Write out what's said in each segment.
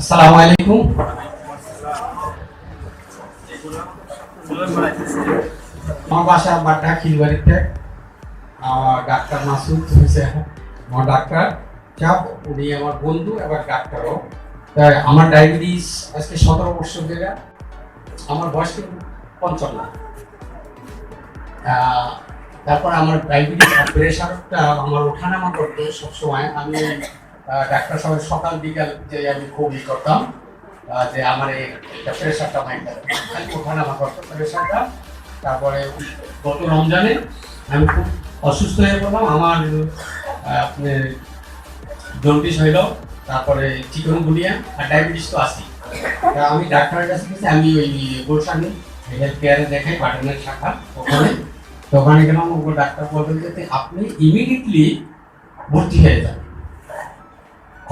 আসসালামু আলাইকুম। আমার বাসা বাড্ডা খিলবাড়িতে। আমার ডাক্তার মাসুদ হয়েছে আমার ডাক্তার চাপ উনি আমার বন্ধু, এবার ডাক্তারও। তাই আমার ডায়াবেটিস আজকে সতেরো বছর ধরে। আমার বয়স কিন্তু পঞ্চান্ন। তারপর আমার ডায়াবেটিস প্রেশারটা আমার ওঠানামা করতো সবসময় আমি ডাক্তার সাহেব সকাল বিকাল যে আমি খুব ই করতাম যে আমার এই প্রেশারটা মাইন্ডটা খালি আমার করতো প্রেশারটা তারপরে গত রমজানে আমি খুব অসুস্থ হয়ে পড়লাম। আমার আহ, আপনার জন্ডিস হইল তারপরে চিকন গুলিয়া আর ডায়াবেটিস তো আসি তা আমি ডাক্তারের কাছে গেছি আমি ওই গুলশানে হেলথ কেয়ারে দেখাই পাটনের শাখা ওখানে। তো ওখানে গেলাম ডাক্তার বলবেন যে আপনি ইমিডিয়েটলি ভর্তি হয়ে যান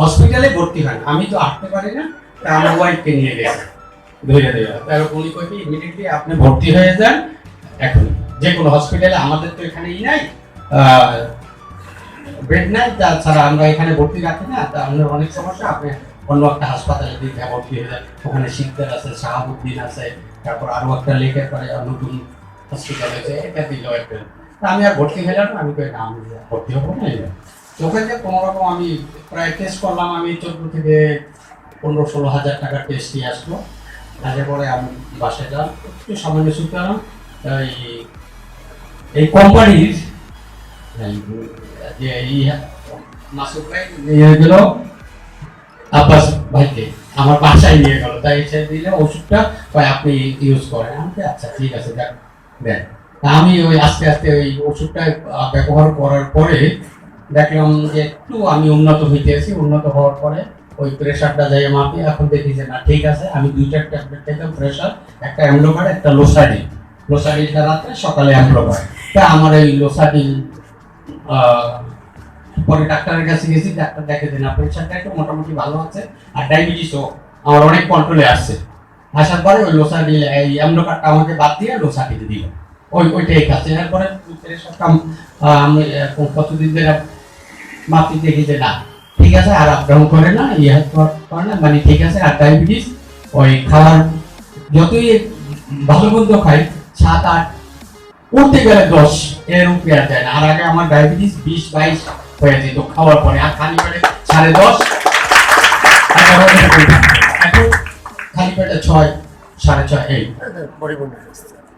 হসপিটালে ভর্তি হন আমি তো আসতে পারি না, তা আমার ওয়াইফকে নিয়ে গেছে। ধরে দেওয়া তার উনি কই ইমিডিয়েটলি আপনি ভর্তি হয়ে যান এখন যে কোনো হসপিটালে আমাদের তো এখানে ই নাই বেড নাই তাছাড়া আমরা এখানে ভর্তি রাখি না, তা আমাদের অনেক সমস্যা, আপনি অন্য একটা হাসপাতালে দিকে ভর্তি হয়ে যান। ওখানে শিকদার আছে, শাহাবুদ্দিন আছে, তারপর আরও একটা লেকের পরে নতুন হসপিটাল আছে, এটা দিল একটা তা আমি আর ভর্তি হলাম আমি কই, না, আমি ভর্তি হব না এই না। তো ওখানে যে কোনো রকম আমি প্রায় টেস্ট করলাম আমি চোদ্দ থেকে পনেরো ষোলো হাজার টাকার টেস্ট নিয়ে আসলো। আসার পরে আমি বাসায় যান একটু সামান্য শুনলাম এই এই কোম্পানির যে এই মাসুদ ভাই নিয়ে গেল আব্বাস ভাইকে। আমার বাসায় নিয়ে গেল তাই সে দিলে ওষুধটা কয় আপনি ইউজ করেন। আমি বলি, আচ্ছা ঠিক আছে যাক দেন। আমি ওই আস্তে আস্তে ওই ওষুধটা ব্যবহার করার পরে দেখলাম যে একটু আমি উন্নত হইতেছি উন্নত হওয়ার পরে ওই প্রেশারটা যাই মাপি এখন দেখি যে না ঠিক আছে আমি দুইটা ট্যাবলেট খেতাম প্রেশার একটা অ্যামলোকার একটা লোসাডি লোসাডিটা রাত্রে সকালে অ্যামলোকার তা আমার এই লোসাডি আহ, পরে ডাক্তারের কাছে গেছি ডাক্তার দেখে দিন প্রেশারটা একটু মোটামুটি ভালো আছে আর ডায়াবেটিসও আমার অনেক কন্ট্রোলে আসছে আসার পরে ওই লোসাডি এই অ্যামলোকারটা আমাকে বাদ দিয়ে লোসাডি দিল। ওই ওইটাই খাচ্ছে এরপরে প্রেশারটা আমি কতদিন ধরে মাপি দেখি যে না, ঠিক আছে, আর আপ ডাউন করে না ইয়ে করে না মানে ঠিক আছে, আর ডায়াবেটিস ওই খাওয়ার যতই ভালো মন্দ খাই, সাত, আট, উঠতে গেলে দশ এর উপরে আর যায় না। আর আগে আমার ডায়াবেটিস বিশ, বাইশ হয়ে যেত, খাওয়ার পরে। আর খালি পেটে সাড়ে দশ এরকম। এখন খালি পেটে ছয়, সাড়ে ছয়, এই।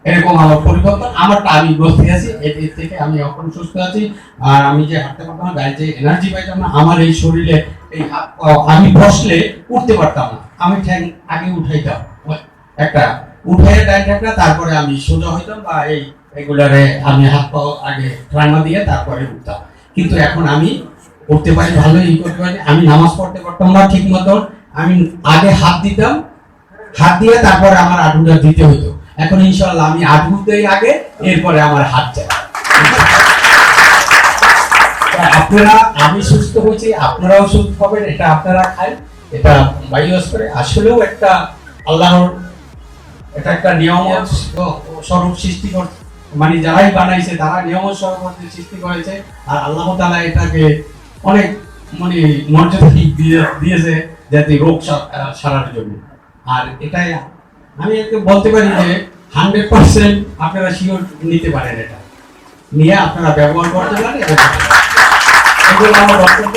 এরকম আমার পরিবর্তন আমারটা আমি বলতে আছি এর থেকে আমি এখন সুস্থ আছি। আর আমি যে হাঁটতে পারতাম না, গায়ে যে এনার্জি পাইতাম না, আমার এই শরীরে এই আমি বসলে উঠতে পারতাম না। আমি ঠ্যাং আগে উঠাইতাম। একটা উঠে টাইম থাকলে তারপরে আমি সোজা হইতাম বা এই এগুলারে আমি হাত পা আগে ট্রাইমা দিয়ে তারপরে উঠতাম। কিন্তু এখন আমি উঠতে পারি ভালো ই করতে পারি। আমি নামাজ পড়তে পারতাম না ঠিক মতো আমি আগে হাত দিতাম, হাত দিয়ে তারপরে আমার আডুটা দিতে হতো এখন ইনশাল্লাহ আমি দেই আগে এরপরে আমার হাত যায় আপনারা, আমি সুস্থ হয়েছি, আপনারাও সুস্থ হবেন, এটা আপনারা খান এটা বায়োস করে। আসলেও একটা আল্লাহর, এটা একটা নিয়ম স্বরূপ সৃষ্টি কর মানে যারাই বানাইছে, তারা নিয়ম স্বরূপ সৃষ্টি করেছে, আর আল্লাহ তাআলা এটাকে অনেক মানে মর্যাদা দিয়ে দিয়েছে যাতে রোগ সারার জন্য। আর এটাই আমি বলতে পারি যে হান্ড্রেড পার্সেন্ট আপনারা শিওর নিতে পারেন এটা নিয়ে আপনারা ব্যবহার করতে পারেন আমার বক্তব্য।